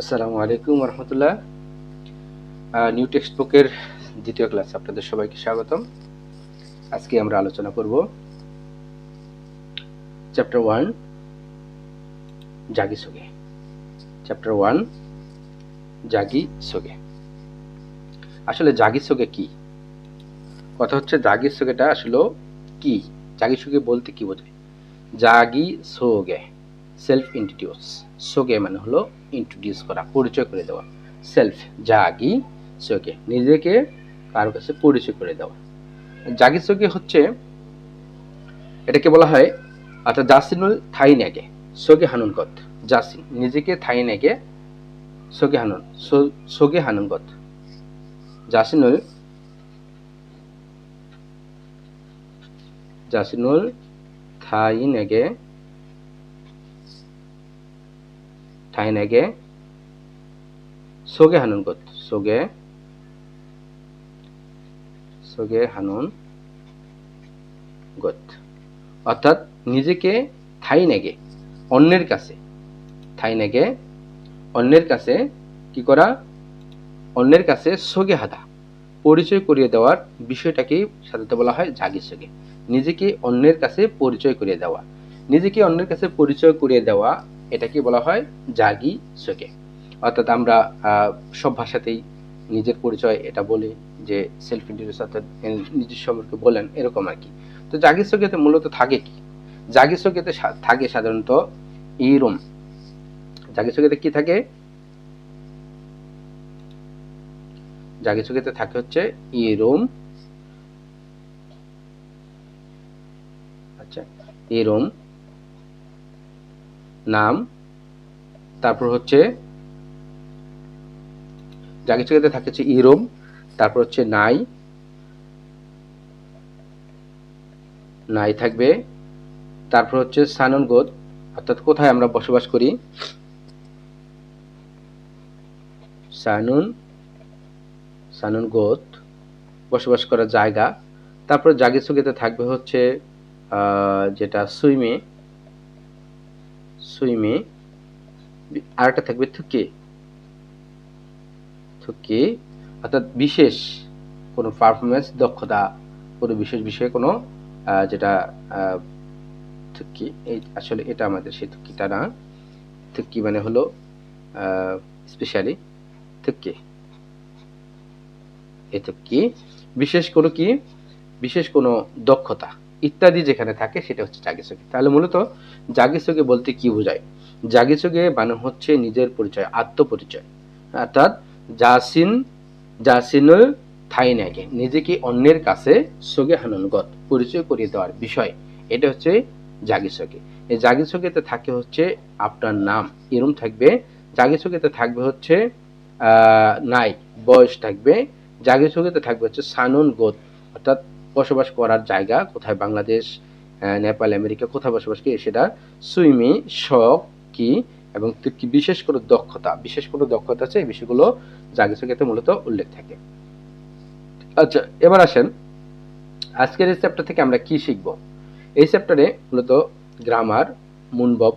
আসসালামু আলাইকুম রহমতুল্লাহ। New text বুকের দ্বিতীয় ক্লাস আপনাদের সবাইকে স্বাগতম। আজকে আমরা আলোচনা করব চ্যাপ্টার ওয়ান জাগি সোগে। চ্যাপ্টার ওয়ান জাগি সোগে। আসলে জাগি সোগে কি? কথা হচ্ছে জাগি সোগেটা আসলে কি? জাগি সোগে বলতে কি বোঝায়? জাগি সোগে সেলফ ইন্ট্রোডিউস সোগে মানে হলো ইন্ট্রোডিউস করা, পরিচয় করে দেওয়া। সেলফ জাগি সোগে নিজেকে কারও কাছে পরিচয় করে দেওয়া। জাগি সোগে হচ্ছে, এটাকে বলা হয় অর্থাৎ জাসিনুল থাই নেগে সোগে হানুন গত জাসিন, নিজেকে থাই নেগে সোগে হানুন সোগে হানুন গত জাসিনুল জাসিনুল থাই নেগে 타인에게 소개하는 것, 소개, 소개하는 것. অর্থাৎ নিজেকে থাইনেগে অন্যের কাছে থাইনেগে অন্যের কাছে কি করা অন্যের কাছে সোগে হাদা পরিচয় করিয়ে দেওয়ার বিষয়টাকেই সাধারণত বলা হয় জাগি সোগে নিজেকে অন্যের কাছে পরিচয় করিয়ে দেওয়া নিজেকে অন্যের কাছে পরিচয় করিয়ে দেওয়া এটাকে বলা হয় জাগি সোগে অর্থাৎ আমরা সব ভাষাতেই নিজের পরিচয় এটা বলি যে সেলফ ইন্ট্রোডিউস অর্থাৎ নিজের সম্পর্কে বলেন, এরকম আর কি। তো জাগি সোগেতে মূলত থাকে কি? জাগি সোগেতে সা- থাকে সাধারণত ইরম। জাগি সোগেতে কি থাকে? জাগি সোগেতে থাকে হচ্ছে ইরম। আচ্ছা ইরম নাম, তারপর হচ্ছে কিছু ক্ষেত্রে থাকে হচ্ছে ইরোম, তারপর হচ্ছে নাই। নাই থাকবে। তারপর হচ্ছে সানন গোদ, অর্থাৎ কোথায় আমরা বসবাস করি? সানুন সানুন গোদ, বসবাস করার জায়গা। তারপর জাগিসুগেতে থাকবে হচ্ছে যেটা সুইমে সুইমে, আরেকটা থাকবে থুকে। থুকে, অর্থাৎ বিশেষ কোনো পারফরমেন্স দক্ষতা, কোনো বিশেষ বিষয়ে কোনো যেটা থুকি, এই আসলে এটা আমাদের সেই থুকিটা না। থুকি মানে হলো স্পেশালি থুকি। এ থুকি, বিশেষ কোনো কি? বিশেষ কোনো দক্ষতা। ইত্যাদি যেখানে থাকে সেটা হচ্ছে জাগিসুগি তাহলে মূলত জাগিসুগি বলতে কি বোঝায়? জাগিসুগে মানে হচ্ছে নিজের পরিচয়, আত্মপরিচয়। অর্থাৎ জাসিন, জাসিনুল থাইনাকে নিজেকে অন্যের কাছে সোগে হাননগত পরিচয় করিয়ে দেওয়ার বিষয়। এটা হচ্ছে জাগিসোগে এই জাগিসোগেতে থাকে হচ্ছে আপনার নাম। এরম থাকবে জাগিসোগেতে থাকবে হচ্ছে নাই বয়স থাকবে জাগিসোগেতে থাকবে হচ্ছে সানুন গোত। অর্থাৎ বসবাস করার জায়গা, কোথায় বাংলাদেশ নেপাল, আমেরিকা, কোথায় বসবাস কি সেটা সুইমি, শখ কি এবং কি বিশেষ করে দক্ষতা, বিশেষ কোনো দক্ষতা আছে? এই বিষয়গুলো জাগিসোগেতে মূলত উল্লেখ থাকে। আচ্ছা এবার আসেন, আজকের এই চ্যাপ্টার থেকে আমরা কি শিখব? এই চ্যাপ্টারে মূলত গ্রামার মুনবব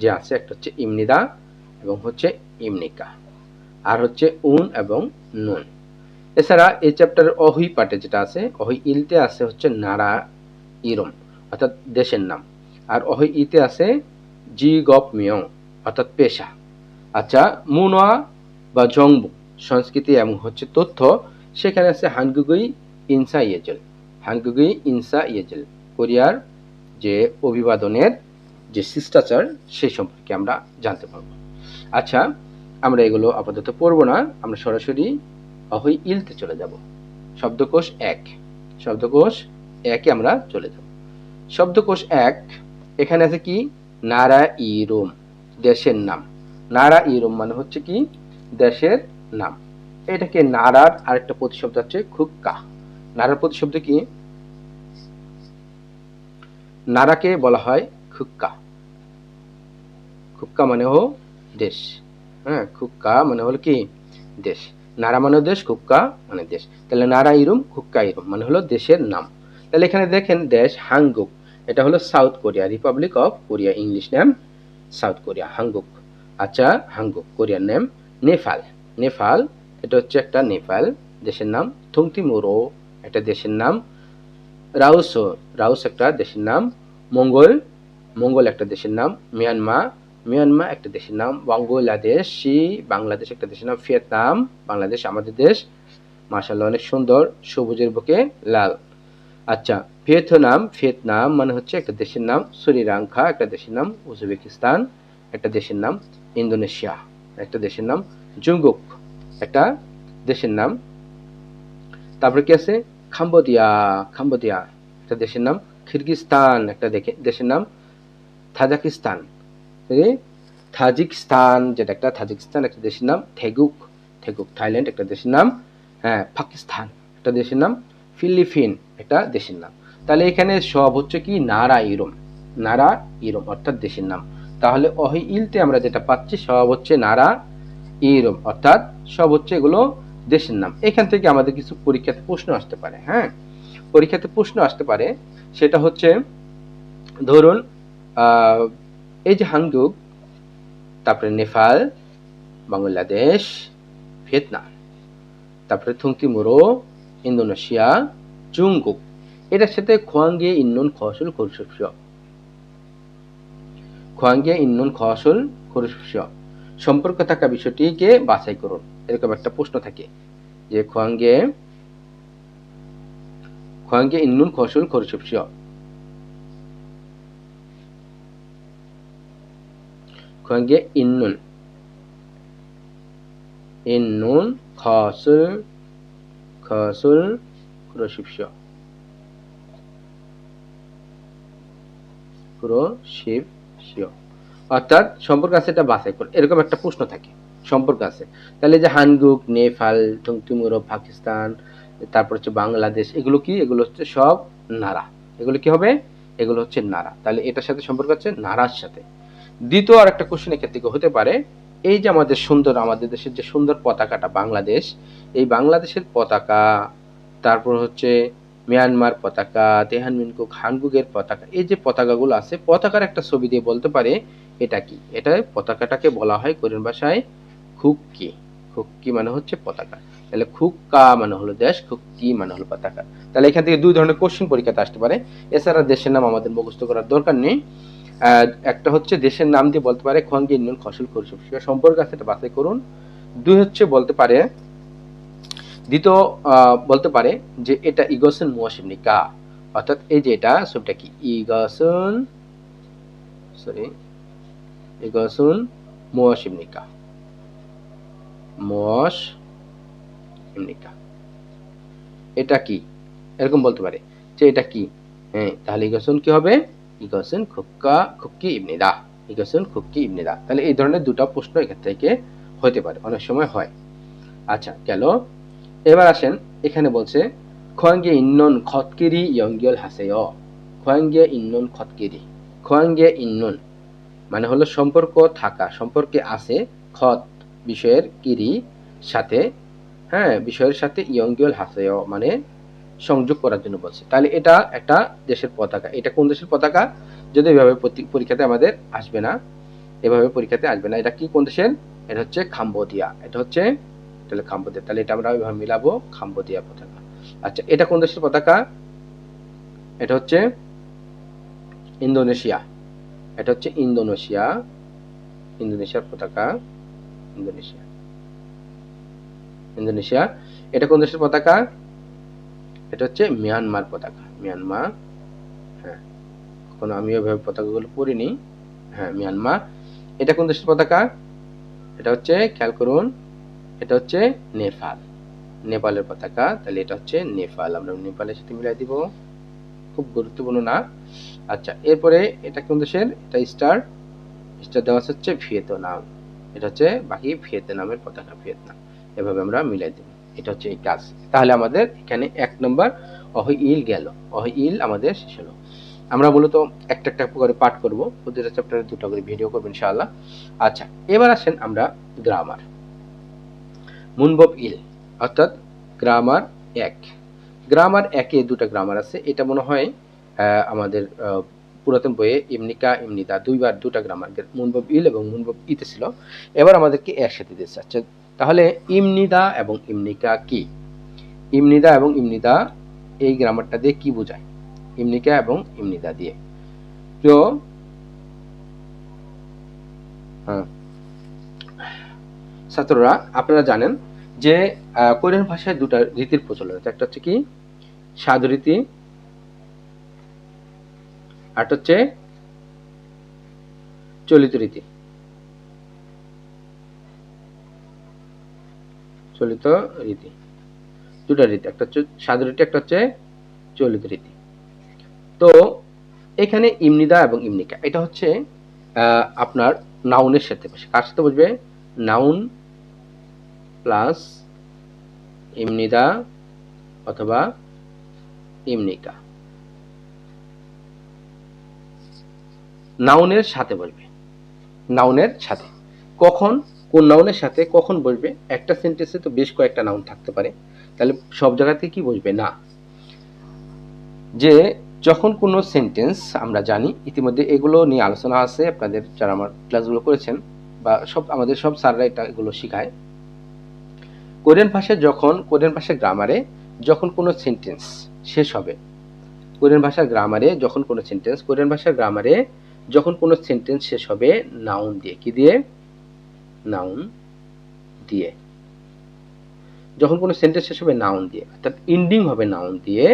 যে আছে, একটা হচ্ছে ইমনিদা এবং হচ্ছে ইমনিকা, আর হচ্ছে উন এবং নুন। এছাড়া এই চ্যাপ্টারের অহুই পার্টে যেটা আছে অহুই ইলতে আছে হচ্ছে নাড়া ইরম, অর্থাৎ দেশের নাম। আর অহুই ইতে আছে জি গপ মিয়ং অর্থাৎ পেশা। আচ্ছা মুনোয়া বা জংবু, সংস্কৃতি এবং হচ্ছে তথ্য, সেখানে আছে হানগুগুই ইনসা ইয়েজেল। হানগুগুই ইনসা ইয়েজেল, কোরিয়ার যে অভিবাদনের যে শিষ্টাচার সেই সম্পর্কে আমরা জানতে পারব। আচ্ছা আমরা এগুলো আপাতত পড়ব না, আমরা সরাসরি অহই ইলতে চলে যাব। শব্দকোষ এক। শব্দকোষ একে আমরা চলে যাব। শব্দকোষ এক, এখানে আছে কি? নারা ইরোম দেশের নাম। নারা ইরোম মানে হচ্ছে কি? দেশের নাম। এটাকে নারার আরেকটা প্রতিশব্দ হচ্ছে খুক্কা। নারার প্রতিশব্দ কি? নারাকে বলা হয় খুক্কা। খুক্কা মানে হো দেশ। হ্যাঁ খুক্কা মানে হলো কি? দেশ। নারা মানে দেশ, খুক্কা মানে দেশ। তাহলে নারা ইরুম খুক্কা ইরুম মানে হলো দেশের নাম। তাহলে এখানে দেখেন দেশ হাঙ্গুক। এটা হলো south Korea republic of Korea English name south Korea, Hanguk. আচ্ছা হাঙ্গুক, কোরিয়ার নেম নেপাল। নেপাল, এটা হচ্ছে একটা নেপাল দেশের নাম। থংতিমুরো একটা দেশের নাম। রাউসো রাউস একটা দেশের নাম। মঙ্গল মঙ্গল একটা দেশের নাম। মিয়ানমা মিয়ানমা একটা দেশের নাম, বাংলাদেশ বাংলাদেশ একটা দেশের নাম, ভিয়েতনাম, বাংলাদেশ আমাদের দেশ। মার্শাল্লাহ অনেক সুন্দর, সবুজের বুকে লাল। আচ্ছা ভিয়েতনাম ভিয়েতনাম মানে হচ্ছে একটা দেশের নাম, শ্রীলঙ্কা একটা দেশের নাম, উজবেকিস্তান একটা দেশের নাম, ইন্দোনেশিয়া একটা দেশের নাম জুঙ্গুক একটা দেশের নাম। তারপরে কি আছে? খাম্বোদিয়া খাম্বোদিয়া একটা দেশের নাম, কিরগিস্তান একটা দেশের নাম, তাজাকিস্তান। এই তাজিকিস্তান যেটা একটা তাজিকিস্তান একটা দেশের নাম থেগুক থেগুক থাইল্যান্ড একটা দেশের নাম হ্যাঁ পাকিস্তান একটা দেশের নাম ফিলিপিন একটা দেশের নাম। তাহলে এখানে সব হচ্ছে কি? নারা ইরম নারা ইরম, অর্থাৎ দেশের নাম। তাহলে অহি ইলতে আমরা যেটা পাচ্ছি, সব হচ্ছে নারা ইরম, অর্থাৎ সব হচ্ছে এগুলো দেশের নাম। এখান থেকে আমাদের কিছু পরীক্ষাতে প্রশ্ন আসতে পারে হ্যাঁ? পরীক্ষাতে প্রশ্ন আসতে পারে, সেটা হচ্ছে, ধরুন এই যে হাঙ্গুক তারপরে নেপাল, বাংলাদেশ, ভিয়েতনাম, তারপরে থুংতিমুরো ইন্দোনেশিয়া জুঙ্গুক এটার সাথে খোয়াঙ্গে ইন্নুন খসল খরসুস খোয়াঙ্গে ইন্নুন খসল খরসুস সম্পর্ক থাকা বিষয়টিকে বাছাই করুন। এরকম একটা প্রশ্ন থাকে যে খোয়াঙ্গে খোয়াঙ্গে ইন্নুন খসল খরসুস খোয়াঙ্গে ইন্নুন ইন্নুন খসল খসল শিব শিও অর্থাৎ সম্পর্ক আছে এটা বাছাই করে এরকম একটা প্রশ্ন থাকে সম্পর্ক আছে। তাহলে যে হানগুক, নেপাল, টংটিমুরো, পাকিস্তান, তারপর হচ্ছে বাংলাদেশ, এগুলো কি? এগুলো হচ্ছে সব নারা। এগুলো কি হবে? এগুলো হচ্ছে নারা। তাহলে এটার সাথে সম্পর্ক হচ্ছে নারার সাথে। দ্বিতীয় আর একটা কোশ্চেন এক্ষেত্রে হতে পারে, এই যে আমাদের সুন্দর, আমাদের দেশের যে সুন্দর পতাকাটা, বাংলাদেশ, এই বাংলাদেশের পতাকা, তারপর হচ্ছে মিয়ানমার পতাকা তেহানমিনকুক হানগুকের পতাকা, এই যে পতাকাগুলো আছে, পতাকার একটা ছবি দিয়ে বলতে পারে, এটা কি? এটা পতাকাটাকে বলা হয় কোরিয়ান ভাষায় খুক্কি। খুক্কি মানে হচ্ছে পতাকা। তাহলে খুক্কা মানে হলো দেশ, খুক্কি মানে হলো পতাকা। তাহলে এখান থেকে দুই ধরনের কোশ্চেন পরীক্ষাতে আসতে পারে। এছাড়া দেশের নাম আমাদের মুখস্থ করার দরকার নেই। একটা হচ্ছে দেশের নাম দিয়ে বলতে পারে খোয়াঙ্গি ইন্নুন ফসল খরসুব সম্পর্ক আছে, এটা বাছাই করুন। দুই হচ্ছে বলতে পারে, দ্বিতীয় বলতে পারে যে এটা ইগসন মুয়াসিমনিকা অর্থাৎ এই যে এটা ছবিটা কি? ইগসন সরি ইগসন মুয়াসিমনিকা মুয়াস এমনিকা এটা কি? এরকম বলতে পারে যে এটা কি? হ্যাঁ তাহলে ইগসন কি হবে? ইগসন খুক্কা খুক্কি ইবনিদা ইগসন খুক্কি ইবনিদা তাহলে এই ধরনের দুটো প্রশ্ন এখান থেকে হতে পারে। অনেক সময় হয়। আচ্ছা গেল। এবার আসেন, এখানে বলছে, খোয়াঙ্গে ইন্নন খতকিরি ইয়ঙ্গিয়ল হাসেয়। খোয়াঙ্গে ইন্নন খতকিরি খোয়াঙ্গে ইন্নন মানে হলো সম্পর্ক থাকা, সম্পর্কে আছে খত বিষয়ের কিরি সাথে হ্যাঁ বিষয়ের সাথে ইয়ঙ্গিয়ল হাসেয় মানে সংযোগ করার জন্য বলছে। তাহলে এটা একটা দেশের পতাকা। এটা কোন দেশের পতাকা? যদি এভাবে পরীক্ষাতে আমাদের আসবে না, এভাবে পরীক্ষাতে আসবে না। এটা কি কোন দেশের? এটা হচ্ছে খাম্বোদিয়া এটা হচ্ছে, তাহলে খাম্বোদিয়া তাহলে এটা আমরা ওইভাবে মিলাবো খাম্বোদিয়া পতাকা। আচ্ছা এটা কোন দেশের পতাকা? এটা হচ্ছে ইন্দোনেশিয়া। এটা হচ্ছে ইন্দোনেশিয়া। ইন্দোনেশিয়ার পতাকা। ইন্দোনেশিয়া। ইন্দোনেশিয়া। এটা কোন দেশের পতাকা? এটা হচ্ছে মিয়ানমার পতাকা। মিয়ানমার হ্যাঁ। কখনো আমি ওইভাবে পতাকাগুলো পড়িনি হ্যাঁ মিয়ানমার। এটা কোন দেশের পতাকা? এটা হচ্ছে, খেয়াল করুন, এটা হচ্ছে নেপাল। নেপালের পতাকা, তাহলে এটা হচ্ছে নেপাল। আমরা নেপালের সাথে মিলাই দিব। খুব গুরুত্বপূর্ণ না। আচ্ছা এরপরে এটা কোন দেশের? এটা স্টার স্টার দেওয়া হচ্ছে ভিয়েতনাম। এটা হচ্ছে বাকি ভিয়েতনামের পতাকা, ভিয়েতনাম। এভাবে আমরা মিলাই দিব। এটা হচ্ছে এই কাজ। তাহলে আমাদের এখানে এক নম্বর অহ ইল গেল। অহ ইল আমাদের শেষ হলো। আমরা মূলত একটা একটা করে পাঠ করব। প্রতিটা চ্যাপ্টারে দুটো করে ভিডিও করব ইনশাআল্লাহ। আচ্ছা এবার আসেন আমরা গ্রামার মুনবব ইল, অর্থাৎ গ্রামার এক। গ্রামার একে দুটো গ্রামার আছে। এটা মনে হয় আমাদের পুরাতন বইয়ে ইমনিকা ইমনিদা দুইবার দুটা গ্রামার মুনবব ইল এবং মুনবব ইতে ছিল। এবার আমাদেরকে একসাথে দিতে চাচ্ছে। তাহলে ইমনিদা এবং ইমনিকা কি? ইমনিদা এবং ইমনিদা এই গ্রামারটা দিয়ে কি বোঝায়? ইমনিকা এবং ইমনিদা দিয়ে। তো হ্যাঁ। ছাত্ররা, আপনারা জানেন যে কোরিয়ান ভাষায় দুটা রীতির প্রচলন আছে। একটা হচ্ছে কি? সাধু রীতি আরটা হচ্ছে চলিত রীতি। চলিত রীতি। দুটা রীতি, একটা হচ্ছে সাধু রীতি, একটা হচ্ছে চলিত রীতি। তো এখানে ইমনিদা এবং ইমনিকা এটা হচ্ছে আপনার নাউনের সাথে বসে। কার সাথে বসবে? নাউন প্লাস ইমনিদা অথবা ইমনিকা নাউনের সাথে বসবে। নাউনের সাথে। কখন? কোন নাউনের সাথে কখন বসবে? একটা সেন্টেন্সে তো বেশ কয়েকটা নাউন থাকতে পারে। তাহলে সব জায়গাতে কি বসবে? না। যে যখন কোনো সেন্টেন্স আমরা জানি, ইতিমধ্যে এগুলো নিয়ে আলোচনা আছে, আপনাদের যারা আমার ক্লাসগুলো করেছেন বা সব, আমাদের সব স্যাররা এটা, এগুলো শেখায়। কোরিয়ান ভাষায় যখন, কোরিয়ান ভাষার গ্রামারে যখন কোনো সেন্টেন্স শেষ হবে, কোরিয়ান ভাষার গ্রামারে যখন কোনো সেন্টেন্স কোরিয়ান ভাষার গ্রামারে যখন কোনো সেন্টেন্স শেষ হবে নাউন দিয়ে। কি দিয়ে? নাউন দিয়ে। যখন কোনো সেন্টেন্স শেষ হবে নাউন দিয়ে, অর্থাৎ ইন্ডিং হবে নাউন দিয়ে,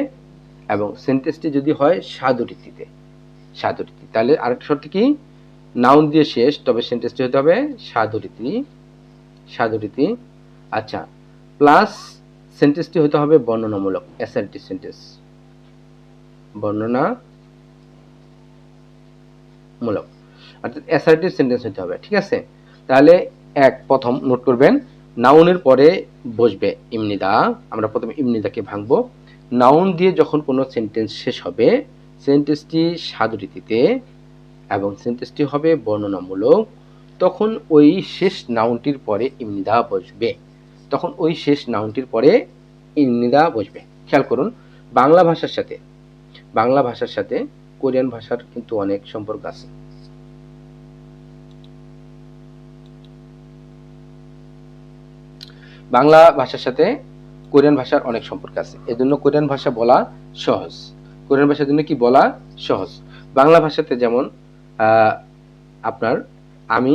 এবং সেন্টেন্সটি যদি হয় সাধু রীতিতে সাধু রীতি তাহলে আরেকটা শর্ত কি? নাউন দিয়ে শেষ, তবে সেন্টেন্সটি হতে হবে সাধু রীতি সাধু রীতি আচ্ছা প্লাস সেন্টেন্সটি হতে হবে বর্ণনামূলক অ্যাসার্টিভ সেন্টেন্স বর্ণনা মূলক অর্থাৎ অ্যাসার্টিভ সেন্টেন্স হতে হবে, ঠিক আছে? তাহলে এক প্রথম নোট করবেন নাউনের পরে বসবে ইমনিদা, আমরা প্রথমে ইমনিদাকে ভাঙবো। নাউন দিয়ে যখন কোনো সেন্টেন্স শেষ হবে সেন্টেন্সটি সাদরীতিতে এবং সেন্টেন্সটি হবে বর্ণনামূলক, তখন ওই শেষ নাউনটির পরে ইমনিদা বসবে। তখন ওই শেষ নাউনটির পরে ইমনিদা বসবে। খেয়াল করুন, বাংলা ভাষার সাথে, বাংলা ভাষার সাথে কোরিয়ান ভাষার কিন্তু অনেক সম্পর্ক আছে। বাংলা ভাষার সাথে কোরিয়ান ভাষার অনেক সম্পর্ক আছে। এজন্য কোরিয়ান ভাষা বলা সহজ। কোরিয়ান ভাষার জন্য কি বলা সহজ? বাংলা ভাষাতে যেমন আপনার আমি,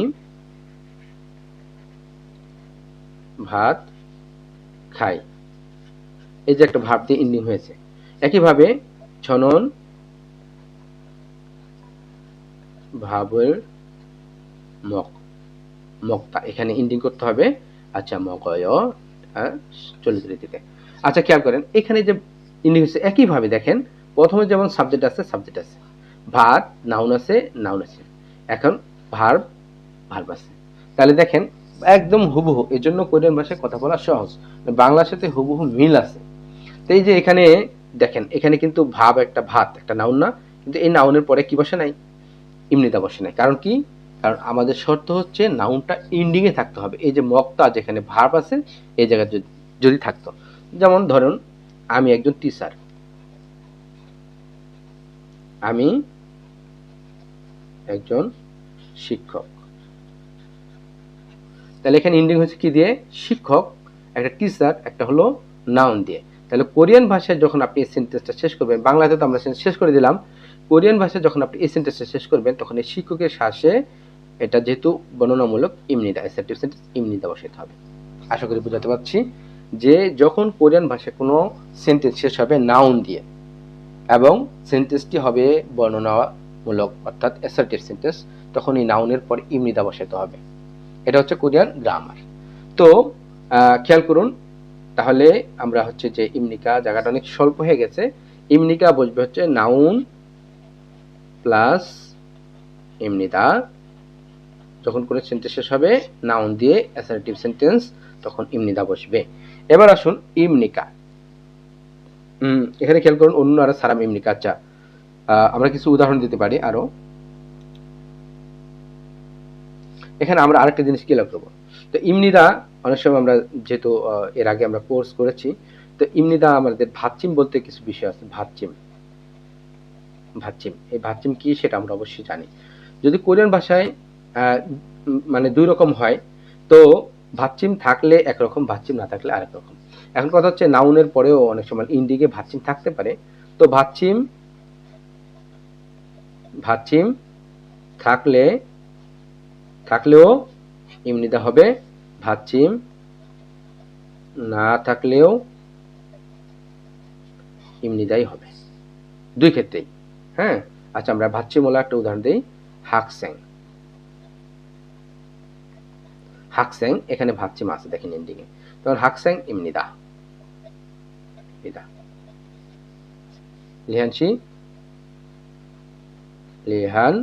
ভাত, খাই। এই যে একটা ভাব দিয়ে ইন্ডিং হয়েছে। একইভাবে ছনন, ভাবের মক মকটা এখানে ইন্ডিং করতে হবে আচ্ছা চলিত রীতিতে আচ্ছা খেয়াল করেন, এখানে যে ইন্ডিং হচ্ছে একইভাবে দেখেন, প্রথমে যেমন সাবজেক্ট আছে সাবজেক্ট আছে। নাউন আছে নাউন আছে। এখন ভার্ব ভার্ব আছে। তাহলে দেখেন, একদম হুবহু এর জন্য কোরিয়ান ভাষায় কথা বলা সহজ। বাংলার সাথে হুবহু মিল আছে। তো এই যে এখানে দেখেন, এখানে কিন্তু ভাব একটা ভাত, একটা নাউন না। কিন্তু এই নাউনের পরে কি বসে নাই? ইমনিতা বসে নাই। কারণ কি? কারণ আমাদের শর্ত হচ্ছে নাউনটা ইন্ডিং এ থাকতে হবে। এই যে মক্তা যেখানে ভার্ব আছে, এই জায়গায় যদি থাকতো। যেমন ধরুন, আমি একজন টিচার আমি একজন শিক্ষক। তাহলে এখানে ইন্ডিং হচ্ছে কি দিয়ে? শিক্ষক, একটা টিচার একটা হলো নাউন দিয়ে। তাহলে কোরিয়ান ভাষায় যখন আপনি এই সেন্টেন্সটা শেষ করবেন, বাংলাতে তো আমরা শেষ করে দিলাম, কোরিয়ান ভাষায় যখন আপনি এই সেন্টেন্সটা শেষ করবেন, তখন এই শিক্ষকের শ্বাসে এটা যেহেতু বর্ণনামূলক ইমনিদা অ্যাসেপ্টিভ সেন্টেন্স ইমনিদা বসাতে হবে। আশা করি বোঝাতে পারছি যে যখন কোরিয়ান ভাষায় কোনো সেন্টেন্স শেষ হবে নাউন দিয়ে, এবং সেন্টেন্সটি হবে বর্ণনামূলক, অর্থাৎ অ্যাসার্টিভ সেন্টেন্স তখন এই নাউনের পর ইমনিদা বসাতে হবে। এটা হচ্ছে কোরিয়ান গ্রামার তো খেয়াল করুন, তাহলে আমরা হচ্ছে যে ইমনিকা জায়গাটা অনেক স্বল্প হয়ে গেছে। ইমনিকা বসবে হচ্ছে নাউন প্লাস ইমনিদা যখন কোনো সেন্টেন্স শেষ হবে নাউন দিয়ে অ্যাসার্টিভ সেন্টেন্স তখন ইমনিদা বসবে। এবার আসুন ইমনিকা এখানে খেয়াল করুন, অন্য আর সারাম ইমনিকা আচ্ছা। আমরা কিছু উদাহরণ দিতে পারি আরও। এখানে আমরা আরেকটা জিনিস ক্লিয়ার করব। তো ইমনিদা অনেক সময় আমরা যেহেতু এর আগে আমরা কোর্স করেছি, তো ইমনিদা আমাদের ভাতচিম বলতে কিছু বিষয় আছে, ভাতচিম। ভাতচিম। এই ভাচ্চিম কি সেটা আমরা অবশ্যই জানি। যদি কোরিয়ান ভাষায় মানে দুই রকম হয়। তো ভাচ্চিম থাকলে একরকম ভাচ্চিম না থাকলে আরেক রকম। এখন কথা হচ্ছে নাউনের পরেও অনেক সময় ইন্ডিকে ভাচ্চিম থাকতে পারে। তো ভাচ্চিম ভাচ্চিম থাকলে, থাকলেও ইমনিদা হবে। ভাচ্চিম না থাকলেও ইমনিদাই হবে। দুই ক্ষেত্রেই হ্যাঁ? আচ্ছা আমরা ভাচ্চিমলা একটা উদাহরণ দিই হাকস্যাং হাকস্যাং এখানে ভাচ্চিম আছে দেখেন এন্ডিংয়ে তখন হাকস্যাং ইমনিদা লিহান শি। লিহান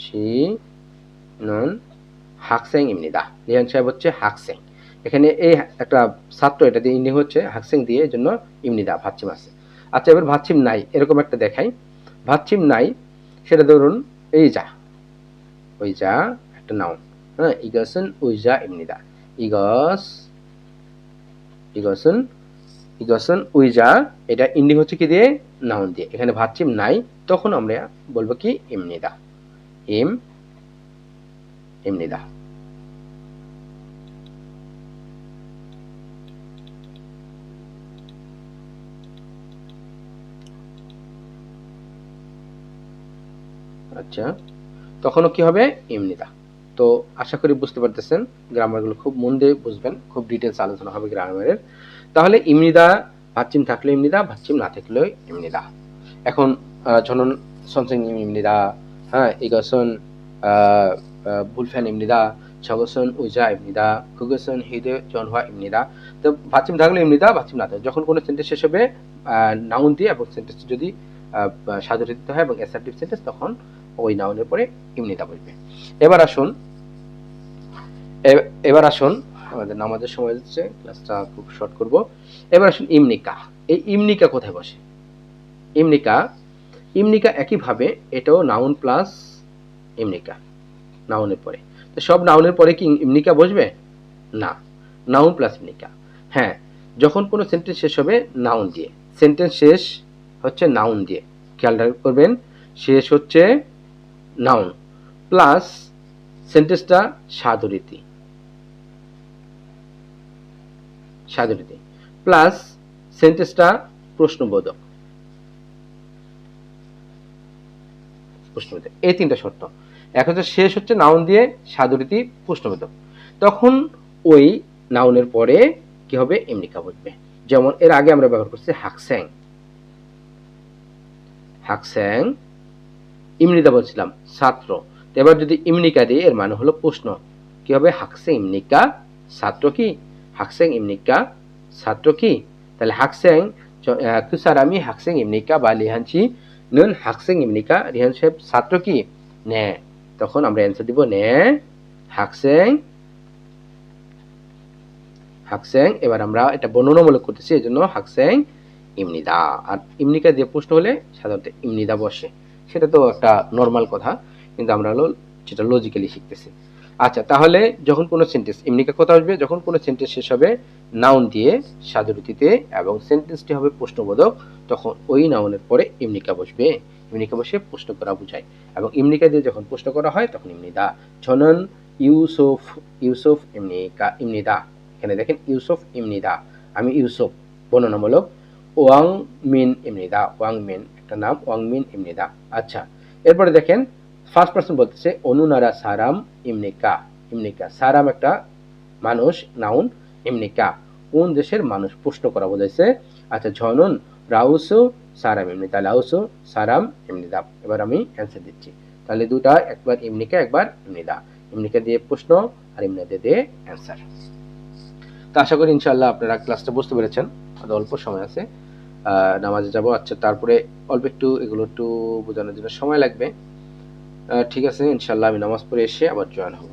শি নন হাকস্যাং ইমনিদা লিহান সাহেব হচ্ছে হাকস্যাং এখানে এই একটা ছাত্র, এটা দিয়ে ইন্ডিং হচ্ছে হাকস্যাং দিয়ে, এই জন্য ইমনিদা ভাচ্ছিম আছে আচ্ছা এবার ভাচ্ছিম নাই, এরকম একটা দেখাই। ভাচ্ছিম নাই, সেটা ধরুন, এই যা। ওই যা, একটা নাউন হ্যাঁ ইগসন উইজা ইমনিদা ইগস ইগসন ইগসন উইজা এটা ইন্ডিং হচ্ছে কি দিয়ে নাউন দিয়ে এখানে ভাচ্ছিম নাই তখন আমরা বলব কি ইমনিদা ইম ইমনিদা আচ্ছা তখনও কি হবে ইমনিদা তো আশা করি বুঝতে পারতেছেন, গ্রামারগুলো খুব মন দিয়ে বুঝবেন, খুব ডিটেলস আলোচনা হবে গ্রামারের। তাহলে ইমনিদা ভাচিম থাকলে ইমনিদা, ভাচ্চিম না থাকলেও ইমনিদা। এখন ছনন সনসিং ইমনিদা হ্যাঁ ইগসন বুলফ্যান ইমনিদা, ছগসন, উজা ইমনিদা, খুগসন, হিদে জনহা ইমনিদা। তো ভাচিম থাকলে ইমনিদা ভাচিম না থাকলে, যখন কোনো সেন্টেন্স শেষ হবে নাউন দিয়ে এবং সেন্টেন্স যদি সাজরিত হয় এবং অ্যাসার্টিভ সেন্টেন্স তখন ওই নাউনের পরে ইমনিদা বসবে এবার আসুন এবার আসুন, আমাদের নামাজের সময় হচ্ছে ক্লাসটা খুব শর্ট করব। এবার আসুন ইমনিকা। এই ইমনিকা কোথায় বসে? ইমনিকা ইমনিকা একইভাবে এটাও নাউন প্লাস ইমনিকা নাউনের পরে। তো সব নাউনের পরে কি ইমনিকা বসবে? না নাউন প্লাস ইমনিকা। হ্যাঁ যখন কোনো সেন্টেন্স শেষ হবে নাউন দিয়ে। সেন্টেন্স শেষ হচ্ছে নাউন দিয়ে। খেয়াল করবেন শেষ হচ্ছে নাউন প্লাস সেন্টেন্সটা সাধুরীতি। সাধুরীতি প্লাস সেন্টেন্সটা প্রশ্নবোধক। প্রশ্নবোধক, এই তিনটা শর্ত। এক হচ্ছে শেষ হচ্ছে নাউন দিয়ে সাধুরীতি প্রশ্নবোধক। তখন ওই নাউনের পরে কি হবে? এমনিকা বসবে। যেমন এর আগে আমরা ব্যবহার করছি হাকস্যাং হাকস্যাং ইমনিকা বলছিলাম, ছাত্র। এবার যদি ইমনিকা দিই, এর মানে হলো প্রশ্ন। কি হবে হাকস্যাং ইমনিকা, ছাত্র কি? হাকস্যাং ইমনিকা, ছাত্র কি? তাহলে হাকস্যাং কুসারামি হাকস্যাং ইমনিকা বা লিহানচি, নুন হাকস্যাং ইমনিকা রিহান সাহেব, ছাত্র কি? নে। তখন আমরা অ্যান্সার দিব নে, হাকসেং হাকসেং, এবার আমরা এটা বর্ণনামূলক করতেছি এই জন্য হাকসেং ইমনিদা। আর ইমনিকা দিয়ে প্রশ্ন হলে সাধারণত ইমনিদা বসে। সেটা তো একটা নর্মাল কথা, কিন্তু আমরা হলো যেটা লজিক্যালি শিখতেছি। আচ্ছা তাহলে যখন কোনো সেন্টেন্স ইমনিকা কথা আসবে, যখন কোনো সেন্টেন্স শেষ হবে নাউন দিয়ে সাধুরীতিতে এবং সেন্টেন্সটি হবে প্রশ্নবোধক, তখন ওই নাউনের পরে ইমনিকা বসবে। ইমনিকা বসে প্রশ্ন করা বোঝায়। এবং ইমনিকা দিয়ে যখন প্রশ্ন করা হয়, তখন ইমনিদা ছনন, ইউসুফ ইউসুফ ইমনিকা ইমনিদা এখানে দেখেন, ইউসুফ ইমনিদা আমি ইউসুফ, বর্ণনামূলক। ওয়াং মিন ইমনিদা ওয়াং মিন। একটা নাম ওয়াং মিন ইমনিদা আচ্ছা এরপরে দেখেন ফার্স্ট পার্সন বলতেছে, অনুনারা সারাম ইমনিকা ইমনিকা সারাম একটা মানুষ নাউন ইমনিকা কোন দেশের মানুষ? প্রশ্ন করা বোঝাইছে আচ্ছা ঝনন, রাউসু, সারাম ইমনিতা লাউসু সারাম ইমনিদা এবার আমি অ্যান্সার দিচ্ছি। তাহলে দুটা, একবার ইমনিকা একবার ইমনিদা ইমনিকা দিয়ে প্রশ্ন আর ইমনিদা দিয়ে অ্যান্সার তো আশা করি ইনশাআল্লাহ আপনারা ক্লাসটা বুঝতে পেরেছেন। অল্প সময় আছে। নামাজে যাব। আচ্ছা তারপরে অল্প একটু এগুলো একটু বোঝানোর জন্য সময় লাগবে। ঠিক আছে, ইনশাল্লাহ আমি নামাজ পড়ে এসে আবার জয়েন হব।